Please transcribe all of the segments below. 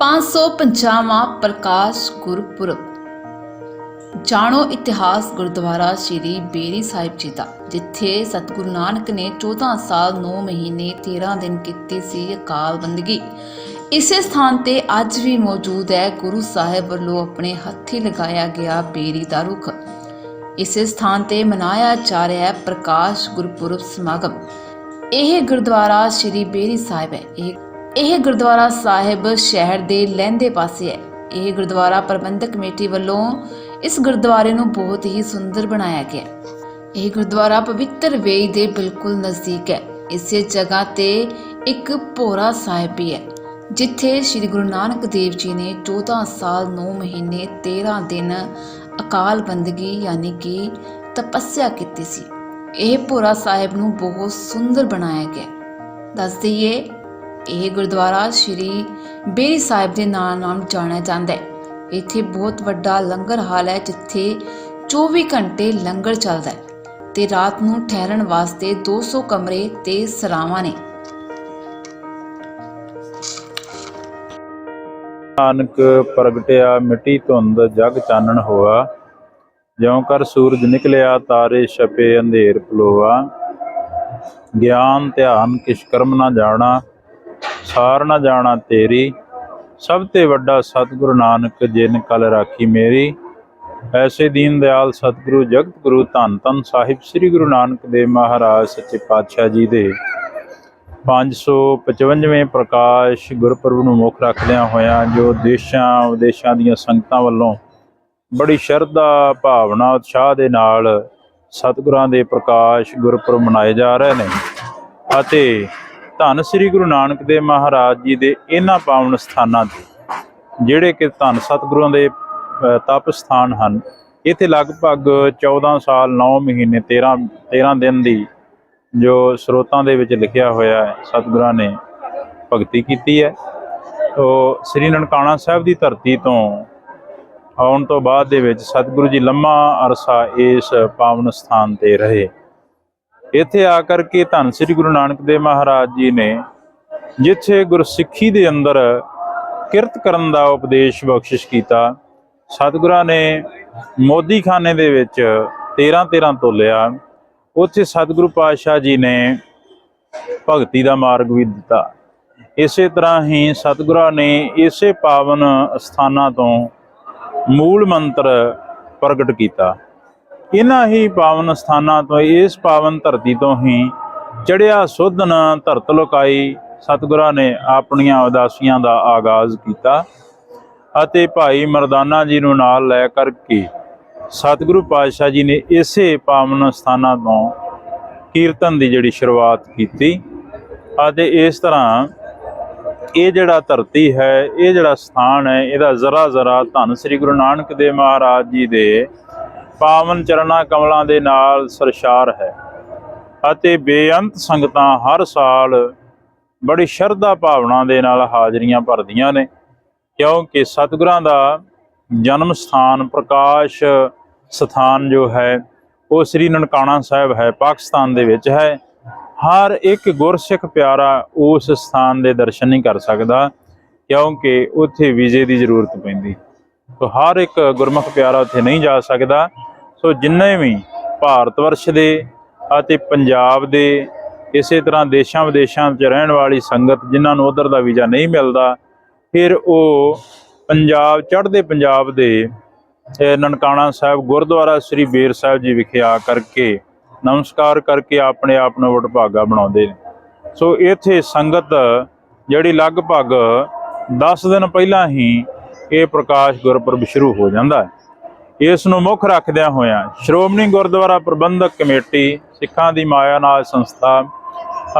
550ਵਾਂ ਪ੍ਰਕਾਸ਼ ਗੁਰਪੁਰਬ। ਜਾਣੋ ਇਤਿਹਾਸ ਗੁਰਦੁਆਰਾ ਸ੍ਰੀ ਬੇਰੀ ਸਾਹਿਬ ਜੀ ਦਾ, ਜਿੱਥੇ ਸਤਿਗੁਰੂ ਨਾਨਕ ਨੇ 14 ਸਾਲ 9 ਮਹੀਨੇ 13 ਦਿਨ ਕੀਤੀ ਸੀ ਅਕਾਲ ਬੰਦਗੀ। ਇਸੇ ਸਥਾਨ ਤੇ ਅੱਜ ਵੀ ਮੌਜੂਦ ਹੈ, ਗੁਰੂ ਸਾਹਿਬ ਵੱਲੋਂ ਆਪਣੇ ਹੱਥੀ ਲਗਾਇਆ ਗਿਆ ਬੇਰੀ ਦਾ ਰੁੱਖ। ਇਸੇ ਸਥਾਨ ਤੇ ਮਨਾਇਆ ਜਾ ਰਿਹਾ ਹੈ ਪ੍ਰਕਾਸ਼ ਗੁਰਪੁਰਬ ਸਮਾਗਮ। ਇਹ ਗੁਰਦੁਆਰਾ ਸ੍ਰੀ ਬੇਰੀ ਸਾਹਿਬ ਹੈ, ਇਹ ਇਹ ਗੁਰਦੁਆਰਾ ਸਾਹਿਬ ਸ਼ਹਿਰ ਦੇ ਲਹਿੰਦੇ ਪਾਸੇ ਹੈ। ਇਹ ਗੁਰਦੁਆਰਾ ਪ੍ਰਬੰਧਕ ਕਮੇਟੀ ਵੱਲੋਂ ਇਸ ਗੁਰਦੁਆਰੇ ਨੂੰ ਬਹੁਤ ਹੀ ਸੁੰਦਰ ਬਣਾਇਆ ਗਿਆ ਇਹ ਗੁਰਦੁਆਰਾ ਪਵਿੱਤਰ ਵੇਈ ਦੇ ਬਿਲਕੁਲ ਨਜ਼ਦੀਕ ਹੈ। ਇਸੇ ਜਗ੍ਹਾ ਤੇ ਇੱਕ ਭੋਰਾ ਸਾਹਿਬ ਵੀ ਹੈ, ਜਿੱਥੇ ਸ੍ਰੀ ਗੁਰੂ ਨਾਨਕ ਦੇਵ ਜੀ ਨੇ 14 ਸਾਲ 9 ਮਹੀਨੇ 13 ਦਿਨ ਅਕਾਲ ਬੰਦਗੀ ਯਾਨੀ ਕਿ ਤਪੱਸਿਆ ਕੀਤੀ ਸੀ। ਇਹ ਭੋਰਾ ਸਾਹਿਬ ਨੂੰ ਬਹੁਤ ਸੁੰਦਰ ਬਣਾਇਆ ਗਿਆ ਦੱਸ ਦਈਏ ਇਹ ਗੁਰਦੁਆਰਾ ਸ੍ਰੀ ਬੇਰੀ ਸਾਹਿਬ ਦੇ ਨਾਂ ਨਾਲ ਜਾਣਿਆ ਜਾਂਦਾ ਹੈ। ਇੱਥੇ ਬਹੁਤ ਵੱਡਾ ਲੰਗਰ ਹਾਲ ਹੈ, ਜਿੱਥੇ 24 ਘੰਟੇ ਲੰਗਰ ਚੱਲਦਾ ਹੈ ਤੇ ਰਾਤ ਨੂੰ ਠਹਿਰਨ ਵਾਸਤੇ 200 ਕਮਰੇ ਤੇ ਸਰਾਵਾਂ ਨੇ। ਨਾਨਕ ਪ੍ਰਗਟਿਆ ਮਿੱਟੀ ਧੁੰਦ ਜਗ ਚਾਨਣ ਹੋਆ, ਜਿਉ ਕਰ ਸੂਰਜ ਨਿਕਲਿਆ ਤਾਰੇ ਛਪੇ ਅੰਧੇਰ ਪਲੋਆ। ਗਿਆਨ ਧਿਆਨ ਕਿਛ ਕਰਮ ਨਾ ਜਾਣਾ ਸਾਰ ਨਾ ਜਾਣਾ ਤੇਰੀ, ਸਭ ਤੇ ਵੱਡਾ ਸਤਿਗੁਰੂ ਨਾਨਕ ਜਿਨ ਕਲ ਰਾਖੀ ਮੇਰੀ। ਐਸੇ ਦੀਨ ਦਿਆਲ ਸਤਿਗੁਰੂ, ਜਗਤ ਗੁਰੂ ਧੰਨ ਧੰਨ ਸਾਹਿਬ, ਸ੍ਰੀ ਗੁਰੂ ਨਾਨਕ ਦੇਵ ਮਹਾਰਾਜ, ਸੱਚੇ ਪਾਤਸ਼ਾਹ ਜੀ ਦੇ। 555ਵੇਂ ਪ੍ਰਕਾਸ਼ ਗੁਰਪੁਰਬ ਨੂੰ ਮੁੱਖ ਰੱਖਦਿਆਂ ਹੋਇਆਂ ਜੋ ਦੇਸ਼ਾਂ ਵਿਦੇਸ਼ਾਂ ਦੀਆਂ ਸੰਗਤਾਂ ਵੱਲੋਂ ਬੜੀ ਸ਼ਰਧਾ, ਭਾਵਨਾ, ਉਤਸ਼ਾਹ ਦੇ ਨਾਲ ਸਤਿਗੁਰਾਂ ਦੇ ਪ੍ਰਕਾਸ਼ ਗੁਰਪੁਰਬ ਮਨਾਏ ਜਾ ਰਹੇ ਨੇ ਅਤੇ ਧੰਨ ਸ੍ਰੀ ਗੁਰੂ ਨਾਨਕ ਦੇਵ ਮਹਾਰਾਜ ਜੀ ਦੇ ਇਹਨਾਂ ਪਾਵਨ ਸਥਾਨਾਂ ਤੇ, ਜਿਹੜੇ ਕਿ ਧੰਨ ਸਤਿਗੁਰਾਂ ਦੇ ਤਪ ਸਥਾਨ ਹਨ। ਇੱਥੇ ਲਗਭਗ 14 ਸਾਲ 9 ਮਹੀਨੇ 13 13 ਦਿਨ ਦੀ ਜੋ ਸਰੋਤਾਂ ਦੇ ਵਿੱਚ ਲਿਖਿਆ ਹੋਇਆ ਹੈ, ਸਤਿਗੁਰਾਂ ਨੇ ਭਗਤੀ ਕੀਤੀ ਹੈ। ਤੋ ਸ੍ਰੀ ਨਨਕਾਣਾ ਸਾਹਿਬ ਦੀ ਧਰਤੀ ਤੋਂ ਆਉਣ ਤੋਂ ਬਾਅਦ ਦੇ ਵਿੱਚ ਸਤਿਗੁਰੂ ਜੀ ਲੰਮਾ ਅਰਸਾ ਇਸ ਪਾਵਨ ਸਥਾਨ ਤੇ ਰਹੇ। ਇੱਥੇ ਆ ਕਰਕੇ ਧੰਨ ਸ੍ਰੀ ਗੁਰੂ ਨਾਨਕ ਦੇਵ ਮਹਾਰਾਜ ਜੀ ਨੇ ਜਿੱਥੇ ਗੁਰਸਿੱਖੀ ਦੇ ਅੰਦਰ ਕਿਰਤ ਕਰਨ ਦਾ ਉਪਦੇਸ਼ ਬਖਸ਼ਿਸ਼ ਕੀਤਾ, ਸਤਿਗੁਰਾਂ ਨੇ ਮੋਦੀ ਖਾਨੇ ਦੇ ਵਿੱਚ 13 13 ਤੋਲਿਆ ਉੱਥੇ ਸਤਿਗੁਰੂ ਪਾਤਸ਼ਾਹ ਜੀ ਨੇ ਭਗਤੀ ਦਾ ਮਾਰਗ ਵੀ ਦਿੱਤਾ। ਇਸੇ ਤਰ੍ਹਾਂ ਹੀ ਸਤਿਗੁਰਾਂ ਨੇ ਇਸੇ ਪਾਵਨ ਸਥਾਨਾਂ ਤੋਂ ਮੂਲ ਮੰਤਰ ਪ੍ਰਗਟ ਕੀਤਾ। ਇਹਨਾਂ ਹੀ ਪਾਵਨ ਸਥਾਨਾਂ ਤੋਂ, ਇਸ ਪਾਵਨ ਧਰਤੀ ਤੋਂ ਹੀ ਚੜਿਆ ਸੁਧਨ ਧਰਤ ਲੋਕਾਈ, ਸਤਿਗੁਰਾਂ ਨੇ ਆਪਣੀਆਂ ਉਦਾਸੀਆਂ ਦਾ ਆਗਾਜ਼ ਕੀਤਾ ਅਤੇ ਭਾਈ ਮਰਦਾਨਾ ਜੀ ਨੂੰ ਨਾਲ ਲੈ ਕਰਕੇ ਸਤਿਗੁਰੂ ਪਾਤਸ਼ਾਹ ਜੀ ਨੇ ਇਸੇ ਪਾਵਨ ਸਥਾਨਾਂ ਤੋਂ ਕੀਰਤਨ ਦੀ ਜਿਹੜੀ ਸ਼ੁਰੂਆਤ ਕੀਤੀ ਅਤੇ ਇਸ ਤਰ੍ਹਾਂ ਇਹ ਜਿਹੜਾ ਧਰਤੀ ਹੈ, ਇਹ ਜਿਹੜਾ ਸਥਾਨ ਹੈ, ਇਹਦਾ ਜ਼ਰਾ ਜ਼ਰਾ ਧੰਨ ਸ੍ਰੀ ਗੁਰੂ ਨਾਨਕ ਦੇਵ ਮਹਾਰਾਜ ਜੀ ਦੇ ਪਾਵਨ ਚਰਨਾਂ ਕਮਲਾਂ ਦੇ ਨਾਲ ਸਰਸ਼ਾਰ ਹੈ ਅਤੇ ਬੇਅੰਤ ਸੰਗਤਾਂ ਹਰ ਸਾਲ ਬੜੀ ਸ਼ਰਧਾ ਭਾਵਨਾ ਦੇ ਨਾਲ ਹਾਜ਼ਰੀਆਂ ਭਰਦੀਆਂ ਨੇ, ਕਿਉਂਕਿ ਸਤਿਗੁਰਾਂ ਦਾ ਜਨਮ ਸਥਾਨ ਪ੍ਰਕਾਸ਼ ਸਥਾਨ ਜੋ ਹੈ, ਉਹ ਸ੍ਰੀ ਨਨਕਾਣਾ ਸਾਹਿਬ ਹੈ, ਪਾਕਿਸਤਾਨ ਦੇ ਵਿੱਚ ਹੈ। ਹਰ ਇੱਕ ਗੁਰਸਿੱਖ ਪਿਆਰਾ ਉਸ ਸਥਾਨ ਦੇ ਦਰਸ਼ਨ ਨਹੀਂ ਕਰ ਸਕਦਾ, ਕਿਉਂਕਿ ਉੱਥੇ ਵੀਜ਼ੇ ਦੀ ਜ਼ਰੂਰਤ ਪੈਂਦੀ। ਸੋ ਹਰ ਇੱਕ ਗੁਰਮੁਖ ਪਿਆਰਾ ਉੱਥੇ ਨਹੀਂ ਜਾ ਸਕਦਾ ਸੋ ਜਿੰਨੇ ਵੀ ਭਾਰਤ ਵਰਸ਼ ਦੇ ਅਤੇ ਪੰਜਾਬ ਦੇ ਇਸੇ ਤਰ੍ਹਾਂ ਦੇਸ਼ਾਂ ਵਿਦੇਸ਼ਾਂ 'ਚ ਰਹਿਣ ਵਾਲੀ ਸੰਗਤ ਜਿਨ੍ਹਾਂ ਨੂੰ ਉਧਰ ਦਾ ਵੀਜ਼ਾ ਨਹੀਂ ਮਿਲਦਾ, ਫਿਰ ਉਹ ਪੰਜਾਬ, ਚੜ੍ਹਦੇ ਪੰਜਾਬ ਦੇ ਨਨਕਾਣਾ ਸਾਹਿਬ ਗੁਰਦੁਆਰਾ ਸ੍ਰੀ ਬੇਰ ਸਾਹਿਬ ਜੀ ਵਿਖੇ ਆ ਕਰਕੇ ਨਮਸਕਾਰ ਕਰਕੇ ਆਪਣੇ ਆਪ ਨੂੰ ਵਡਭਾਗਾ ਬਣਾਉਂਦੇ ਨੇ। ਸੋ ਇੱਥੇ ਸੰਗਤ ਜਿਹੜੀ ਲਗਭਗ 10 ਦਿਨ ਪਹਿਲਾਂ ਹੀ ਇਹ ਪ੍ਰਕਾਸ਼ ਗੁਰਪੁਰਬ ਸ਼ੁਰੂ ਹੋ ਜਾਂਦਾ ਹੈ। ਇਸ ਨੂੰ ਮੁੱਖ ਰੱਖਦਿਆਂ ਹੋਇਆਂ ਸ਼੍ਰੋਮਣੀ ਗੁਰਦੁਆਰਾ ਪ੍ਰਬੰਧਕ ਕਮੇਟੀ, ਸਿੱਖਾਂ ਦੀ ਮਾਇਆ ਮਾਇਆਨਾਥ ਸੰਸਥਾ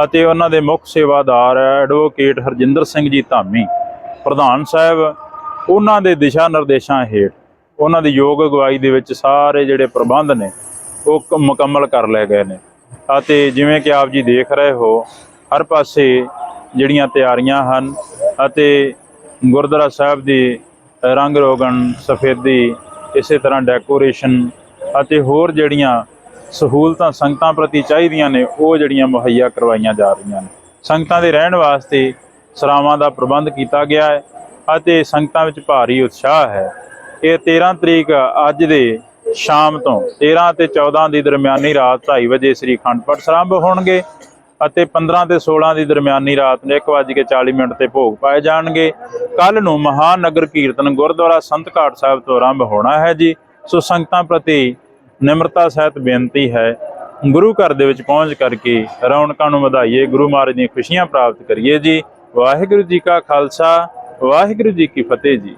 ਅਤੇ ਉਹਨਾਂ ਦੇ ਮੁੱਖ ਸੇਵਾਦਾਰ ਐਡਵੋਕੇਟ ਹਰਜਿੰਦਰ ਸਿੰਘ ਜੀ ਧਾਮੀ, ਪ੍ਰਧਾਨ ਸਾਹਿਬ, ਉਹਨਾਂ ਦੇ ਦਿਸ਼ਾ ਨਿਰਦੇਸ਼ਾਂ ਹੇਠ ਉਹਨਾਂ ਦੀ ਯੋਗ ਅਗਵਾਈ ਦੇ ਵਿੱਚ ਸਾਰੇ ਜਿਹੜੇ ਪ੍ਰਬੰਧ ਨੇ, ਉਹ ਮੁਕੰਮਲ ਕਰ ਲਏ ਗਏ ਨੇ ਅਤੇ ਜਿਵੇਂ ਕਿ ਆਪ ਜੀ ਦੇਖ ਰਹੇ ਹੋ, ਹਰ ਪਾਸੇ ਜਿਹੜੀਆਂ ਤਿਆਰੀਆਂ ਹਨ ਅਤੇ ਗੁਰਦੁਆਰਾ ਸਾਹਿਬ ਦੀ ਰੰਗ ਰੋਗਨ, ਸਫੇਦੀ ਇਸੇ ਤਰ੍ਹਾਂ ਡੈਕੋਰੇਸ਼ਨ ਅਤੇ ਹੋਰ ਜਿਹੜੀਆਂ ਸਹੂਲਤਾਂ, ਸੰਗਤਾਂ ਪ੍ਰਤੀ ਚਾਹੀਦੀਆਂ ਨੇ, ਉਹ ਜਿਹੜੀਆਂ ਮੁਹੱਈਆ ਕਰਵਾਈਆਂ ਜਾ ਰਹੀਆਂ ਨੇ। ਸੰਗਤਾਂ ਦੇ ਰਹਿਣ ਵਾਸਤੇ ਸਰਾਵਾਂ ਦਾ ਪ੍ਰਬੰਧ ਕੀਤਾ ਗਿਆ ਹੈ ਅਤੇ ਸੰਗਤਾਂ ਵਿੱਚ ਭਾਰੀ ਉਤਸ਼ਾਹ ਹੈ। ਇਹ 13 ਤਰੀਕ ਅੱਜ ਦੇ ਸ਼ਾਮ ਤੋਂ 13 ਤੇ 14 ਦੀ ਦਰਮਿਆਨੀ ਰਾਤ 2:30 ਵਜੇ ਸ੍ਰੀ ਅਖੰਡ ਪਾਠ ਆਰੰਭ ਹੋਣਗੇ। ਅਤੇ 15 ਤੇ 16 ਦੀ ਦਰਮਿਆਨੀ ਰਾਤ ਨੂੰ 1:40 ਮਿੰਟ ਤੇ ਭੋਗ ਪਾਏ ਜਾਣਗੇ। ਕੱਲ ਨੂੰ ਮਹਾਨਗਰ ਕੀਰਤਨ ਗੁਰਦੁਆਰਾ ਸੰਤ ਘਾਟ ਸਾਹਿਬ ਤੋਂ ਆਰੰਭ ਹੋਣਾ ਹੈ ਜੀ। ਸੋ ਸੰਗਤਾਂ ਪ੍ਰਤੀ ਨਿਮਰਤਾ ਸਹਿਤ ਬੇਨਤੀ ਹੈ, ਗੁਰੂ ਘਰ ਦੇ ਵਿੱਚ ਪਹੁੰਚ ਕਰਕੇ ਰੌਣਕਾਂ ਨੂੰ ਵਧਾਈਏ, ਗੁਰੂ ਮਹਾਰਾਜ ਦੀਆਂ ਖੁਸ਼ੀਆਂ ਪ੍ਰਾਪਤ ਕਰੀਏ ਜੀ। ਵਾਹਿਗੁਰੂ ਜੀ ਕਾ ਖਾਲਸਾ, ਵਾਹਿਗੁਰੂ ਜੀ ਕੀ ਫਤਿਹ ਜੀ।